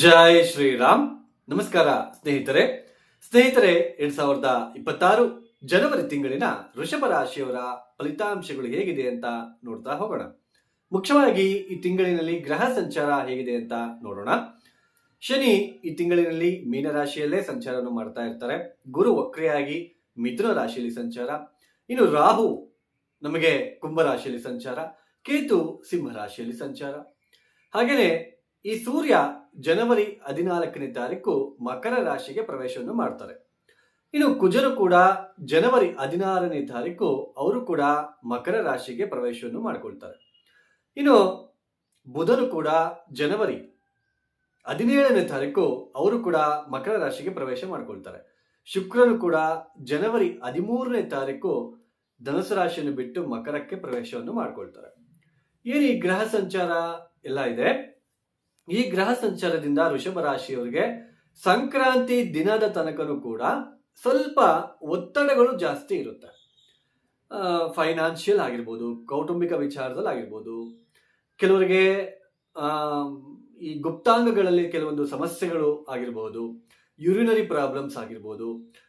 ಜೈ ಶ್ರೀರಾಮ್. ನಮಸ್ಕಾರ ಸ್ನೇಹಿತರೆ. ಸ್ನೇಹಿತರೆ, ಎರಡ್ ಸಾವಿರದ ಇಪ್ಪತ್ತಾರು ಜನವರಿ ತಿಂಗಳಿನ ವೃಷಭ ರಾಶಿಯವರ ಫಲಿತಾಂಶಗಳು ಹೇಗಿದೆ ಅಂತ ನೋಡ್ತಾ ಹೋಗೋಣ. ಮುಖ್ಯವಾಗಿ ಈ ತಿಂಗಳಿನಲ್ಲಿ ಗ್ರಹ ಸಂಚಾರ ಹೇಗಿದೆ ಅಂತ ನೋಡೋಣ. ಶನಿ ಈ ತಿಂಗಳಿನಲ್ಲಿ ಮೀನರಾಶಿಯಲ್ಲೇ ಸಂಚಾರವನ್ನು ಮಾಡ್ತಾ ಇರ್ತಾರೆ. ಗುರು ವಕ್ರಿಯಾಗಿ ಮಿಥುನ ರಾಶಿಯಲ್ಲಿ ಸಂಚಾರ. ಇನ್ನು ರಾಹು ನಮಗೆ ಕುಂಭ ರಾಶಿಯಲ್ಲಿ ಸಂಚಾರ. ಕೇತು ಸಿಂಹ ರಾಶಿಯಲ್ಲಿ ಸಂಚಾರ. ಹಾಗೆಯೇ ಈ ಸೂರ್ಯ ಜನವರಿ ಹದಿನಾಲ್ಕನೇ ತಾರೀಕು ಮಕರ ರಾಶಿಗೆ ಪ್ರವೇಶವನ್ನು ಮಾಡ್ತಾರೆ. ಇನ್ನು ಕುಜರು ಕೂಡ ಜನವರಿ ಹದಿನಾರನೇ ತಾರೀಕು ಅವರು ಕೂಡ ಮಕರ ರಾಶಿಗೆ ಪ್ರವೇಶವನ್ನು ಮಾಡಿಕೊಳ್ತಾರೆ. ಇನ್ನು ಬುಧರು ಕೂಡ ಜನವರಿ ಹದಿನೇಳನೇ ತಾರೀಕು ಅವರು ಕೂಡ ಮಕರ ರಾಶಿಗೆ ಪ್ರವೇಶ ಮಾಡಿಕೊಳ್ತಾರೆ. ಶುಕ್ರನು ಕೂಡ ಜನವರಿ ಹದಿಮೂರನೇ ತಾರೀಕು ಧನಸು ರಾಶಿಯನ್ನು ಬಿಟ್ಟು ಮಕರಕ್ಕೆ ಪ್ರವೇಶವನ್ನು ಮಾಡಿಕೊಳ್ತಾರೆ. ಏನು ಈ ಗ್ರಹ ಸಂಚಾರ ಎಲ್ಲ ಇದೆ? ಈ ಗ್ರಹ ಸಂಚಾರದಿಂದ ಋಷಭ ರಾಶಿಯವರಿಗೆ ಸಂಕ್ರಾಂತಿ ದಿನದ ತನಕನೂ ಕೂಡ ಸ್ವಲ್ಪ ಒತ್ತಡಗಳು ಜಾಸ್ತಿ ಇರುತ್ತೆ. ಫೈನಾನ್ಷಿಯಲ್ ಆಗಿರ್ಬೋದು ಕೌಟುಂಬಿಕ ವಿಚಾರದಲ್ಲಿ ಆಗಿರ್ಬೋದು ಕೆಲವರಿಗೆ ಈ ಗುಪ್ತಾಂಗಗಳಲ್ಲಿ ಕೆಲವೊಂದು ಸಮಸ್ಯೆಗಳು ಆಗಿರ್ಬೋದು ಯುರಿನರಿ ಪ್ರಾಬ್ಲಮ್ಸ್ ಆಗಿರ್ಬೋದು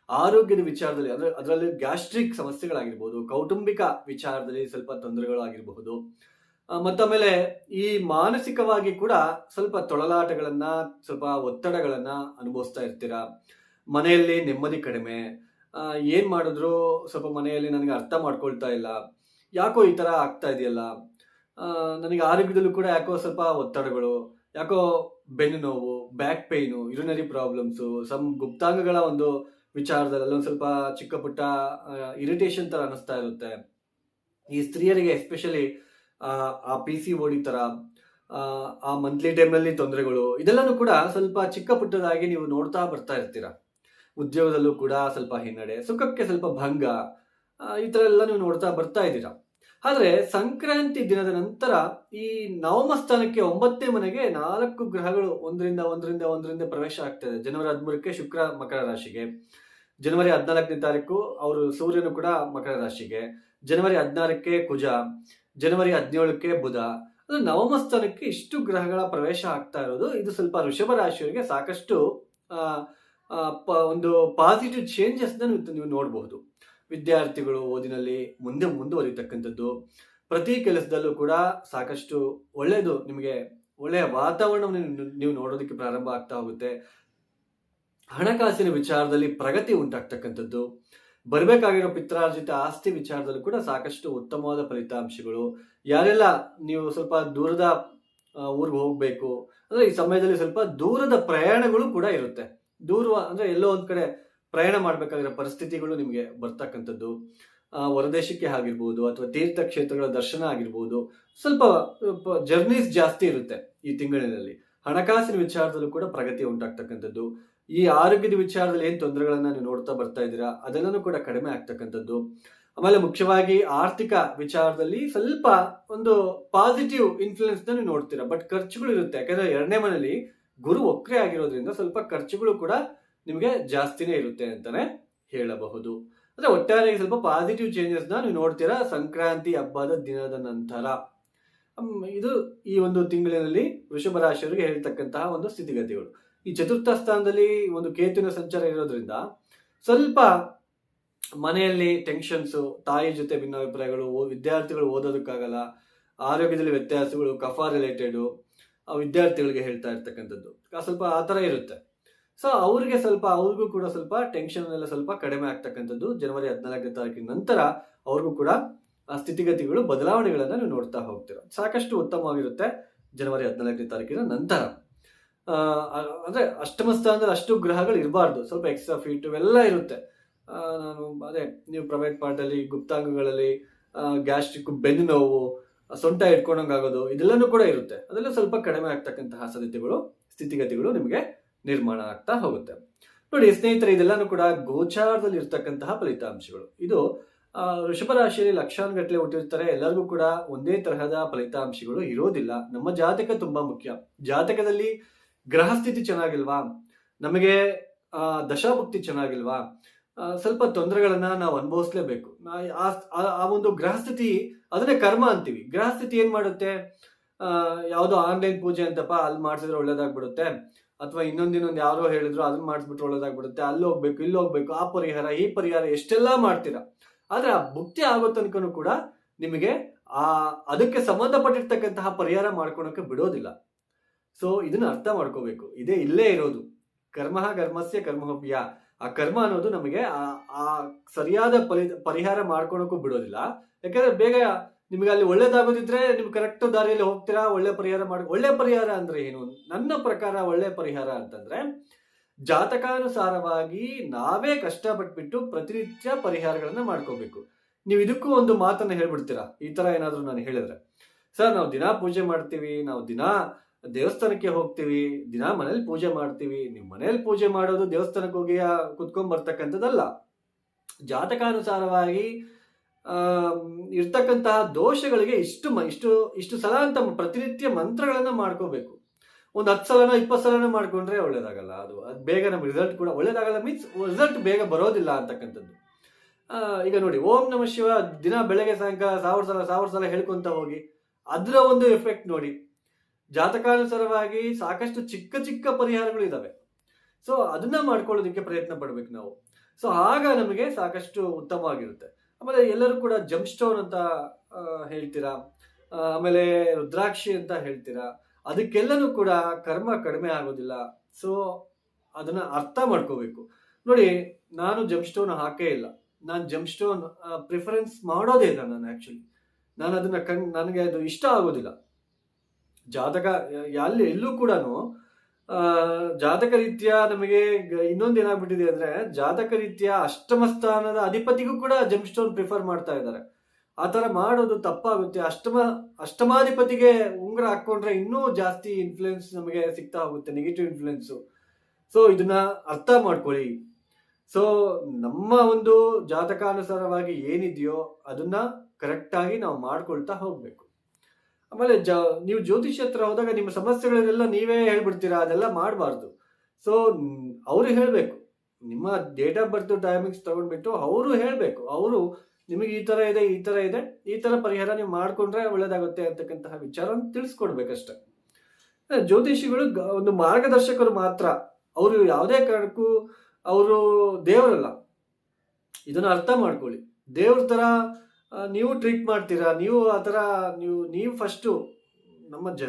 ಆರೋಗ್ಯದ ವಿಚಾರದಲ್ಲಿ ಅದರ ಅದರಲ್ಲಿ ಗ್ಯಾಸ್ಟ್ರಿಕ್ ಸಮಸ್ಯೆಗಳಾಗಿರ್ಬೋದು ಕೌಟುಂಬಿಕ ವಿಚಾರದಲ್ಲಿ ಸ್ವಲ್ಪ ತೊಂದರೆಗಳು ಆಗಿರಬಹುದು ಆ, ಮತ್ತೊಮ್ಮೆಲೆ ಈ ಮಾನಸಿಕವಾಗಿ ಕೂಡ ಸ್ವಲ್ಪ ತೊಳಲಾಟಗಳನ್ನ, ಸ್ವಲ್ಪ ಒತ್ತಡಗಳನ್ನ ಅನುಭವಿಸ್ತಾ ಇರ್ತೀರಾ? ಮನೆಯಲ್ಲಿ ನೆಮ್ಮದಿ ಕಡಿಮೆ ಏನ್ ಮಾಡಿದ್ರು ಸ್ವಲ್ಪ ಮನೆಯಲ್ಲಿ ನನಗೆ ಅರ್ಥ ಮಾಡ್ಕೊಳ್ತಾ ಇಲ್ಲ, ಯಾಕೋ ಈ ತರ ಆಗ್ತಾ ಇದೆಯಲ್ಲ? ನನಗೆ ಆರೋಗ್ಯದಲ್ಲೂ ಕೂಡ ಯಾಕೋ ಸ್ವಲ್ಪ ಒತ್ತಡಗಳು, ಯಾಕೋ ಬೆನ್ನು ನೋವು back pain urinary problems some ಗುಪ್ತಾಂಗಗಳ ಒಂದು ವಿಚಾರದಲ್ಲಿ ಅಲ್ಲೊಂದು ಸ್ವಲ್ಪ ಚಿಕ್ಕ ಪುಟ್ಟ ಇರಿಟೇಷನ್ ತರ ಅನಿಸ್ತಾ ಇರುತ್ತೆ. ಈ ಸ್ತ್ರೀಯರಿಗೆ ಎಸ್ಪೆಷಲಿ ಆ ಪಿ ಸಿ ಓಡಿ ತರ ಆ, ಮಂತ್ಲಿ ಟೈಮ್ನಲ್ಲಿ ತೊಂದರೆಗಳು ಇದೆಲ್ಲನೂ ಕೂಡ ಸ್ವಲ್ಪ ಚಿಕ್ಕ ಪುಟ್ಟದಾಗಿ ನೀವು ನೋಡ್ತಾ ಬರ್ತಾ ಇರ್ತೀರ. ಉದ್ಯೋಗದಲ್ಲೂ ಕೂಡ ಸ್ವಲ್ಪ ಹಿನ್ನಡೆ ಸುಖಕ್ಕೆ ಸ್ವಲ್ಪ ಭಂಗ ಈ ಥರ ಎಲ್ಲ ನೀವು ನೋಡ್ತಾ ಬರ್ತಾ ಇದ್ದೀರ. ಆದರೆ ಸಂಕ್ರಾಂತಿ ದಿನದ ನಂತರ ಈ ನವಮ ಸ್ಥಾನಕ್ಕೆ ಒಂಬತ್ತನೇ ಮನೆಗೆ ನಾಲ್ಕು ಗ್ರಹಗಳು ಒಂದರಿಂದ ಒಂದರಿಂದ ಒಂದರಿಂದ ಪ್ರವೇಶ ಆಗ್ತದೆ ಜನವರಿ ಹದಿಮೂರಕ್ಕೆ ಶುಕ್ರ ಮಕರ ರಾಶಿಗೆ. ಜನವರಿ ಹದಿನಾಲ್ಕನೇ ತಾರೀಕು ಅವರು ಸೂರ್ಯನು ಕೂಡ ಮಕರ ರಾಶಿಗೆ. ಜನವರಿ ಹದಿನಾರಕ್ಕೆ ಕುಜ. ಜನವರಿ ಹದಿನೇಳಕ್ಕೆ ಬುಧ. ಅದು ನವಮ ಸ್ಥಾನಕ್ಕೆ ಇಷ್ಟು ಗ್ರಹಗಳ ಪ್ರವೇಶ ಆಗ್ತಾ ಇರೋದು. ಇದು ಸ್ವಲ್ಪ ಋಷಭ ರಾಶಿಯವರಿಗೆ ಸಾಕಷ್ಟು ಒಂದು ಪಾಸಿಟಿವ್ ಚೇಂಜಸ್ ನೀವು ನೋಡಬಹುದು. ವಿದ್ಯಾರ್ಥಿಗಳು ಓದಿನಲ್ಲಿ ಮುಂದೆ ಮುಂದುವರಿತಕ್ಕಂಥದ್ದು. ಪ್ರತಿ ಕೆಲಸದಲ್ಲೂ ಕೂಡ ಸಾಕಷ್ಟು ಒಳ್ಳೆಯದು ನಿಮಗೆ, ಒಳ್ಳೆಯ ವಾತಾವರಣವನ್ನು ನೀವು ನೋಡೋದಕ್ಕೆ ಪ್ರಾರಂಭ ಆಗ್ತಾ ಹೋಗುತ್ತೆ. ಹಣಕಾಸಿನ ವಿಚಾರದಲ್ಲಿ ಪ್ರಗತಿ ಉಂಟಾಗ್ತಕ್ಕಂಥದ್ದು. ಬರಬೇಕಾಗಿರೋ ಪಿತ್ರಾರ್ಜಿತ ಆಸ್ತಿ ವಿಚಾರದಲ್ಲೂ ಕೂಡ ಸಾಕಷ್ಟು ಉತ್ತಮವಾದ ಫಲಿತಾಂಶಗಳು. ಯಾರೆಲ್ಲ ನೀವು ಸ್ವಲ್ಪ ದೂರದ ಊರಿಗೆ ಹೋಗಬೇಕು, ಅಂದ್ರೆ ಈ ಸಮಯದಲ್ಲಿ ಸ್ವಲ್ಪ ದೂರದ ಪ್ರಯಾಣಗಳು ಕೂಡ ಇರುತ್ತೆ. ದೂರ, ಅಂದ್ರೆ ಎಲ್ಲೋ ಒಂದ್ ಕಡೆ ಪ್ರಯಾಣ ಮಾಡಬೇಕಾಗಿರೋ ಪರಿಸ್ಥಿತಿಗಳು ನಿಮಗೆ ಬರ್ತಕ್ಕಂಥದ್ದು. ಹೊರದೇಶಕ್ಕೆ ಆಗಿರ್ಬೋದು, ಅಥವಾ ತೀರ್ಥಕ್ಷೇತ್ರಗಳ ದರ್ಶನ ಆಗಿರ್ಬೋದು, ಸ್ವಲ್ಪ ಜರ್ನೀಸ್ ಜಾಸ್ತಿ ಇರುತ್ತೆ ಈ ತಿಂಗಳಿನಲ್ಲಿ. ಹಣಕಾಸಿನ ವಿಚಾರದಲ್ಲೂ ಕೂಡ ಪ್ರಗತಿ ಉಂಟಾಗ್ತಕ್ಕಂಥದ್ದು. ಈ ಆರೋಗ್ಯದ ವಿಚಾರದಲ್ಲಿ ಏನು ತೊಂದರೆಗಳನ್ನ ನೀವು ನೋಡ್ತಾ ಬರ್ತಾ ಇದ್ದೀರಾ? ಅದೆಲ್ಲನೂ ಕೂಡ ಕಡಿಮೆ ಆಗ್ತಕ್ಕಂಥದ್ದು. ಆಮೇಲೆ ಮುಖ್ಯವಾಗಿ ಆರ್ಥಿಕ ವಿಚಾರದಲ್ಲಿ ಸ್ವಲ್ಪ ಒಂದು ಪಾಸಿಟಿವ್ ಇನ್ಫ್ಲುಯೆನ್ಸ್ ನೀವು ನೋಡ್ತೀರಾ? ಬಟ್ ಖರ್ಚುಗಳು ಇರುತ್ತೆ. ಯಾಕಂದ್ರೆ ಎರಡನೇ ಮನೆಯಲ್ಲಿ ಗುರು ಒಕ್ಕರೆ ಆಗಿರೋದ್ರಿಂದ ಸ್ವಲ್ಪ ಖರ್ಚುಗಳು ಕೂಡ ನಿಮಗೆ ಜಾಸ್ತಿನೇ ಇರುತ್ತೆ ಅಂತಾನೆ ಹೇಳಬಹುದು. ಅಂದ್ರೆ ಒಟ್ಟಾರೆ ಸ್ವಲ್ಪ ಪಾಸಿಟಿವ್ ಚೇಂಜಸ್ನ ನೀವು ನೋಡ್ತೀರಾ? ಸಂಕ್ರಾಂತಿ ಹಬ್ಬದ ದಿನದ ನಂತರ. ಇದು ಈ ಒಂದು ತಿಂಗಳಿನಲ್ಲಿ ವೃಷಭ ರಾಶಿಯವರಿಗೆ ಹೇಳ್ತಕ್ಕಂತಹ ಒಂದು ಸ್ಥಿತಿಗತಿಗಳು. ಈ ಚತುರ್ಥ ಸ್ಥಾನದಲ್ಲಿ ಒಂದು ಕೇತುವಿನ ಸಂಚಾರ ಇರೋದ್ರಿಂದ ಸ್ವಲ್ಪ ಮನೆಯಲ್ಲಿ ಟೆನ್ಷನ್ಸು ತಾಯಿ ಜೊತೆ ಭಿನ್ನಾಭಿಪ್ರಾಯಗಳು ವಿದ್ಯಾರ್ಥಿಗಳು ಓದೋದಕ್ಕಾಗಲ್ಲ, ಆರೋಗ್ಯದಲ್ಲಿ ವ್ಯತ್ಯಾಸಗಳು, ಕಫ ಆ ವಿದ್ಯಾರ್ಥಿಗಳಿಗೆ ಹೇಳ್ತಾ ಇರ್ತಕ್ಕಂಥದ್ದು. ಸ್ವಲ್ಪ ಆ ಥರ ಇರುತ್ತೆ. ಸೊ ಅವ್ರಿಗೆ ಸ್ವಲ್ಪ, ಅವ್ರಿಗೂ ಕೂಡ ಸ್ವಲ್ಪ ಟೆನ್ಷನ್ ಎಲ್ಲ ಸ್ವಲ್ಪ ಕಡಿಮೆ ಆಗ್ತಕ್ಕಂಥದ್ದು. ಜನವರಿ ಹದಿನಾಲ್ಕನೇ ತಾರೀಕಿನ ನಂತರ ಅವ್ರಿಗೂ ಕೂಡ ಆ ಸ್ಥಿತಿಗತಿಗಳು, ಬದಲಾವಣೆಗಳನ್ನು ನೀವು ನೋಡ್ತಾ ಹೋಗ್ತೀರ. ಸಾಕಷ್ಟು ಉತ್ತಮವಾಗಿರುತ್ತೆ ಜನವರಿ ಹದಿನಾಲ್ಕನೇ ತಾರೀಕಿನ ನಂತರ. ಅಂದ್ರೆ ಅಷ್ಟಮ ಸ್ಥಾನದಲ್ಲಿ ಅಷ್ಟು ಗ್ರಹಗಳು ಇರಬಾರ್ದು. ಸ್ವಲ್ಪ ಎಕ್ಸ್ಟ್ರಾ ಫೀಟ್ ಇವೆಲ್ಲ ಇರುತ್ತೆ. ನಾನು ಅದೇ, ನೀವು ಪ್ರೈವೇಟ್ ಪಾರ್ಟಲ್ಲಿ ಗುಪ್ತಾಂಗಗಳಲ್ಲಿ ಗ್ಯಾಸ್ಟ್ರಿಕ್ ಬೆನ್ನು ನೋವು, ಸೊಂಟ ಇಟ್ಕೊಂಡಂಗಾಗೋದು, ಇದೆಲ್ಲನೂ ಕೂಡ ಇರುತ್ತೆ. ಅದೆಲ್ಲ ಸ್ವಲ್ಪ ಕಡಿಮೆ ಆಗ್ತಕ್ಕಂತಹ ಸಾಧ್ಯತೆಗಳು, ಸ್ಥಿತಿಗತಿಗಳು ನಿಮಗೆ ನಿರ್ಮಾಣ ಆಗ್ತಾ ಹೋಗುತ್ತೆ. ನೋಡಿ, ಸ್ನೇಹಿತರೆ, ಇದೆಲ್ಲನೂ ಕೂಡ ಗೋಚಾರದಲ್ಲಿ ಇರ್ತಕ್ಕಂತಹ ಫಲಿತಾಂಶಗಳು. ಇದು ಋಷಭ ರಾಶಿಯಲ್ಲಿ ಲಕ್ಷಾನುಗಟ್ಟಲೆ ಹುಟ್ಟಿರ್ತಾರೆ. ಎಲ್ಲರಿಗೂ ಕೂಡ ಒಂದೇ ತರಹದ ಫಲಿತಾಂಶಗಳು ಇರೋದಿಲ್ಲ. ನಮ್ಮ ಜಾತಕ ತುಂಬಾ ಮುಖ್ಯ. ಜಾತಕದಲ್ಲಿ ಗ್ರಹ ಸ್ಥಿತಿ ಚೆನ್ನಾಗಿಲ್ವಾ? ನಮಗೆ ದಶಾಭುಕ್ತಿ ಚೆನ್ನಾಗಿಲ್ವಾ? ಸ್ವಲ್ಪ ತೊಂದರೆಗಳನ್ನ ನಾವು ಅನುಭವಿಸ್ಲೇಬೇಕು. ಆ- ಒಂದು ಗ್ರಹಸ್ಥಿತಿ, ಅದನ್ನೇ ಕರ್ಮ ಅಂತೀವಿ. ಗ್ರಹಸ್ಥಿತಿ ಏನ್ ಮಾಡುತ್ತೆ? ಯಾವುದೋ ಆನ್ಲೈನ್ ಪೂಜೆ ಅಂತಪ್ಪ ಅಲ್ಲಿ ಮಾಡಿಸಿದ್ರೆ ಒಳ್ಳೇದಾಗ್ಬಿಡುತ್ತೆ. ಅಥವಾ ಇನ್ನೊಂದ್ ಇನ್ನೊಂದ್ ಯಾರೋ ಹೇಳಿದ್ರು ಅದನ್ನ ಮಾಡಿಸ್ಬಿಟ್ರೆ ಒಳ್ಳೇದಾಗ್ಬಿಡುತ್ತೆ. ಅಲ್ಲಿ ಹೋಗ್ಬೇಕು ಇಲ್ಲಿ ಹೋಗ್ಬೇಕು, ಆ ಪರಿಹಾರ, ಈ ಪರಿಹಾರ, ಎಷ್ಟೆಲ್ಲಾ ಮಾಡ್ತೀರಾ? ಆದ್ರೆ ಆ ಭುಕ್ತಿ ಆಗೋ ತನಕನೂ ಕೂಡ ನಿಮಗೆ ಆ, ಅದಕ್ಕೆ ಸಂಬಂಧಪಟ್ಟಿರ್ತಕ್ಕಂತಹ ಪರಿಹಾರ ಮಾಡ್ಕೊಳಕ್ಕೆ ಬಿಡೋದಿಲ್ಲ. ಸೊ ಇದನ್ನ ಅರ್ಥ ಮಾಡ್ಕೋಬೇಕು. ಇದೇ ಇಲ್ಲೇ ಇರೋದು. ಕರ್ಮ ಕರ್ಮಸ್ಯ ಕರ್ಮಹೋಪ್ಯ ಆ ಕರ್ಮ ಅನ್ನೋದು ನಮಗೆ ಆ ಆ ಸರಿಯಾದ ಪರಿ ಪರಿಹಾರ ಮಾಡ್ಕೊಳಕ್ಕೂ ಬಿಡೋದಿಲ್ಲ. ಯಾಕಂದ್ರೆ ಬೇಗ ನಿಮಗೆ ಅಲ್ಲಿ ಒಳ್ಳೇದಾಗೋದಿದ್ರೆ ನೀವು ಕರೆಕ್ಟ್ ದಾರಿಯಲ್ಲಿ ಹೋಗ್ತೀರಾ, ಒಳ್ಳೆ ಪರಿಹಾರ ಮಾಡಿ, ಒಳ್ಳೆ ಪರಿಹಾರ ಅಂದ್ರೆ ಏನು? ನನ್ನ ಪ್ರಕಾರ ಒಳ್ಳೆ ಪರಿಹಾರ ಅಂತಂದ್ರೆ, ಜಾತಕಾನುಸಾರವಾಗಿ ನಾವೇ ಕಷ್ಟಪಟ್ಬಿಟ್ಟು ಪ್ರತಿನಿತ್ಯ ಪರಿಹಾರಗಳನ್ನ ಮಾಡ್ಕೋಬೇಕು. ನೀವು ಇದಕ್ಕೂ ಒಂದು ಮಾತನ್ನ ಹೇಳ್ಬಿಡ್ತೀರಾ? ಈ ತರ ಏನಾದ್ರು ನಾನು ಹೇಳಿದ್ರೆ. ಸರ್, ನಾವು ದಿನಾ ಪೂಜೆ ಮಾಡ್ತೀವಿ, ನಾವು ದಿನಾ ದೇವಸ್ಥಾನಕ್ಕೆ ಹೋಗ್ತೀವಿ, ದಿನಾ ಮನೇಲಿ ಪೂಜೆ ಮಾಡ್ತೀವಿ. ನಿಮ್ಮ ಮನೇಲಿ ಪೂಜೆ ಮಾಡೋದು ದೇವಸ್ಥಾನಕ್ಕೆ ಹೋಗಿ ಕುತ್ಕೊಂಡ್ ಬರ್ತಕ್ಕಂಥದ್ದಲ್ಲ. ಜಾತಕಾನುಸಾರವಾಗಿ ಇರ್ತಕ್ಕಂತಹ ದೋಷಗಳಿಗೆ ಇಷ್ಟು ಇಷ್ಟು ಇಷ್ಟು ಸಲ ಅಂತ ಪ್ರತಿನಿತ್ಯ ಮಂತ್ರಗಳನ್ನ ಮಾಡ್ಕೋಬೇಕು. ಒಂದು ಹತ್ತು ಸಲನ ಇಪ್ಪತ್ತು ಸಲನ ಮಾಡ್ಕೊಂಡ್ರೆ ಒಳ್ಳೇದಾಗಲ್ಲ. ಅದು ಅದು ಬೇಗ ನಮ್ಗೆ ರಿಸಲ್ಟ್ ಕೂಡ ಒಳ್ಳೇದಾಗಲ್ಲ ಮೀನ್ಸ್ ರಿಸಲ್ಟ್ ಬೇಗ ಬರೋದಿಲ್ಲ ಅಂತಕ್ಕಂಥದ್ದು. ಈಗ ನೋಡಿ, ಓಂ ನಮ ಶಿವ ದಿನ ಬೆಳಗ್ಗೆ ಸಾಯಂಕಾಲ, ಸಾವಿರ ಸಲ ಸಾವಿರ ಸಲ ಹೇಳ್ಕೊಂತ ಹೋಗಿ, ಅದರ ಒಂದು ಎಫೆಕ್ಟ್ ನೋಡಿ. ಜಾತಕಾನುಸಾರವಾಗಿ ಸಾಕಷ್ಟು ಚಿಕ್ಕ ಚಿಕ್ಕ ಪರಿಹಾರಗಳು ಇದಾವೆ ಸೊ ಅದನ್ನ ಮಾಡ್ಕೊಳ್ಳೋದಕ್ಕೆ ಪ್ರಯತ್ನ ಪಡ್ಬೇಕು ನಾವು. ಸೊ ಆಗ ನಮಗೆ ಸಾಕಷ್ಟು ಉತ್ತಮವಾಗಿರುತ್ತೆ. ಆಮೇಲೆ ಎಲ್ಲರೂ ಕೂಡ ಜಂಪ್ ಸ್ಟೋನ್ ಅಂತ ಹೇಳ್ತೀರಾ? ಆಮೇಲೆ ರುದ್ರಾಕ್ಷಿ ಅಂತ ಹೇಳ್ತೀರಾ? ಅದಕ್ಕೆಲ್ಲನೂ ಕೂಡ ಕರ್ಮ ಕಡಿಮೆ ಆಗೋದಿಲ್ಲ. ಸೊ ಅದನ್ನ ಅರ್ಥ ಮಾಡ್ಕೋಬೇಕು. ನೋಡಿ, ನಾನು ಜಂಪ್ ಸ್ಟೋನ್ ಹಾಕೇ ಇಲ್ಲ. ನಾನು ಜಂಪ್ ಸ್ಟೋನ್ ಪ್ರಿಫರೆನ್ಸ್ ಮಾಡೋದೇ ಇಲ್ಲ ನಾನು ಆ್ಯಕ್ಚುಲಿ ನಾನು ಅದನ್ನ ಕಣ್, ನನಗೆ ಅದು ಇಷ್ಟ ಆಗೋದಿಲ್ಲ. ಜಾತಕ, ಅಲ್ಲಿ ಎಲ್ಲೂ ಕೂಡ ಜಾತಕ ರೀತಿಯ ನಮಗೆ ಇನ್ನೊಂದು ಏನಾಗ್ಬಿಟ್ಟಿದೆ ಅಂದ್ರೆ, ಜಾತಕ ರೀತಿಯ ಅಷ್ಟಮ ಸ್ಥಾನದ ಅಧಿಪತಿಗೂ ಕೂಡ ಜಂಪ್ ಸ್ಟೋನ್ ಪ್ರಿಫರ್ ಮಾಡ್ತಾ ಇದ್ದಾರೆ. ಆ ತರ ಮಾಡೋದು ತಪ್ಪಾಗುತ್ತೆ. ಅಷ್ಟಮ, ಅಷ್ಟಮಾಧಿಪತಿಗೆ ಉಂಗುರ ಹಾಕೊಂಡ್ರೆ ಇನ್ನೂ ಜಾಸ್ತಿ ಇನ್ಫ್ಲುಯೆನ್ಸ್ ನಮಗೆ ಸಿಗ್ತಾ ಹೋಗುತ್ತೆ ನೆಗೆಟಿವ್ ಇನ್ಫ್ಲೂಯೆನ್ಸ್ ಸೊ ಇದನ್ನ ಅರ್ಥ ಮಾಡ್ಕೊಳ್ಳಿ. ಸೊ ನಮ್ಮ ಒಂದು ಜಾತಕಾನುಸಾರವಾಗಿ ಏನಿದೆಯೋ ಅದನ್ನ ಕರೆಕ್ಟಾಗಿ ನಾವು ಮಾಡ್ಕೊಳ್ತಾ ಹೋಗ್ಬೇಕು. ಆಮೇಲೆ ಜ ನೀವು ಜ್ಯೋತಿಷ್ ಹತ್ರ ಹೋದಾಗ ನಿಮ್ಮ ಸಮಸ್ಯೆಗಳನ್ನೆಲ್ಲ ನೀವೇ ಹೇಳ್ಬಿಡ್ತೀರಾ? ಅದೆಲ್ಲ ಮಾಡಬಾರ್ದು. ಸೊ ಅವರು ಹೇಳಬೇಕು. ನಿಮ್ಮ ಡೇಟ್ ಆಫ್ ಬರ್ತ್ ಟೈಮಿಂಗ್ಸ್ ತಗೊಂಡ್ಬಿಟ್ಟು ಅವರು ಹೇಳಬೇಕು. ಅವರು ನಿಮಗೆ ಈ ಥರ ಇದೆ ಈ ಥರ ಇದೆ ಈ ಥರ ಪರಿಹಾರ ನೀವು ಮಾಡಿಕೊಂಡ್ರೆ ಒಳ್ಳೇದಾಗುತ್ತೆ ಅಂತಕ್ಕಂತಹ ವಿಚಾರವನ್ನು ತಿಳಿಸ್ಕೊಡ್ಬೇಕಷ್ಟೆ. ಜ್ಯೋತಿಷಿಗಳು ಒಂದು ಮಾರ್ಗದರ್ಶಕರು ಮಾತ್ರ. ಅವರು ಯಾವುದೇ ಕಾರಣಕ್ಕೂ ಅವರು ದೇವರಲ್ಲ. ಇದನ್ನು ಅರ್ಥ ಮಾಡ್ಕೊಳ್ಳಿ. ದೇವ್ರ ಆ, ನೀವು ಟ್ರೀಟ್ ಮಾಡ್ತೀರಾ? ನೀವು ಆ ನೀವು ನೀವು ಫಸ್ಟು ನಮ್ಮ ಜ,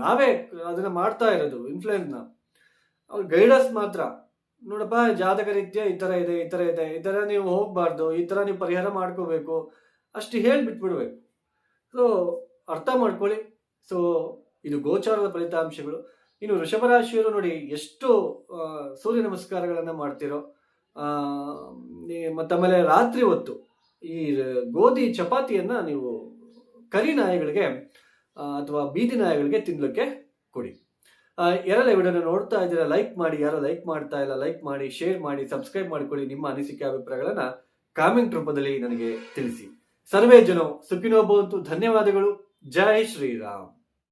ನಾವೇ ಅದನ್ನು ಮಾಡ್ತಾ ಇರೋದು ಇನ್ಫ್ಲೂಯೆನ್ಸ್ನ ಅವ್ರು ಗೈಡೆನ್ಸ್ ಮಾತ್ರ. ನೋಡಪ್ಪ, ಜಾತಕ ರೀತಿಯ ಈ ಥರ ಇದೆ, ಈ ಥರ ಇದೆ, ಈ ಥರ ನೀವು ಹೋಗಬಾರ್ದು, ಈ ಥರ ನೀವು ಪರಿಹಾರ ಮಾಡ್ಕೋಬೇಕು, ಅಷ್ಟು ಹೇಳಿಬಿಟ್ಬಿಡ್ಬೇಕು. ಸೊ ಅರ್ಥ ಮಾಡ್ಕೊಳ್ಳಿ. ಸೊ ಇದು ಗೋಚಾರದ ಫಲಿತಾಂಶಗಳು. ಇನ್ನು ವೃಷಭ ರಾಶಿಯವರು ನೋಡಿ ಎಷ್ಟು ಸೂರ್ಯ ನಮಸ್ಕಾರಗಳನ್ನು ಮಾಡ್ತಿರೋ ಮತ್ತೆ ಆಮೇಲೆ ರಾತ್ರಿ ಹೊತ್ತು. ಈ ಗೋಧಿ ಚಪಾತಿಯನ್ನ ನೀವು ಕರಿ ನಾಯಿಗಳಿಗೆ ಅಥವಾ ಬೀದಿ ನಾಯಿಗಳಿಗೆ ತಿನ್ಲಿಕ್ಕೆ ಕೊಡಿ. ಯಾರೆಲ್ಲ ವಿಡಿಯೋನ ನೋಡ್ತಾ ಇದ್ದೀರಾ ಲೈಕ್ ಮಾಡಿ, ಯಾರೋ ಲೈಕ್ ಮಾಡ್ತಾ ಇಲ್ಲ ಲೈಕ್ ಮಾಡಿ ಶೇರ್ ಮಾಡಿ ಸಬ್ಸ್ಕ್ರೈಬ್ ಮಾಡಿಕೊಳ್ಳಿ ನಿಮ್ಮ ಅನಿಸಿಕೆ ಅಭಿಪ್ರಾಯಗಳನ್ನ ಕಾಮೆಂಟ್ ರೂಪದಲ್ಲಿ ನನಗೆ ತಿಳಿಸಿ. ಸರ್ವೇ ಜನ, ಸುಖಿನೋ ಬಂತು ಧನ್ಯವಾದಗಳು. ಜೈ ಶ್ರೀರಾಮ್.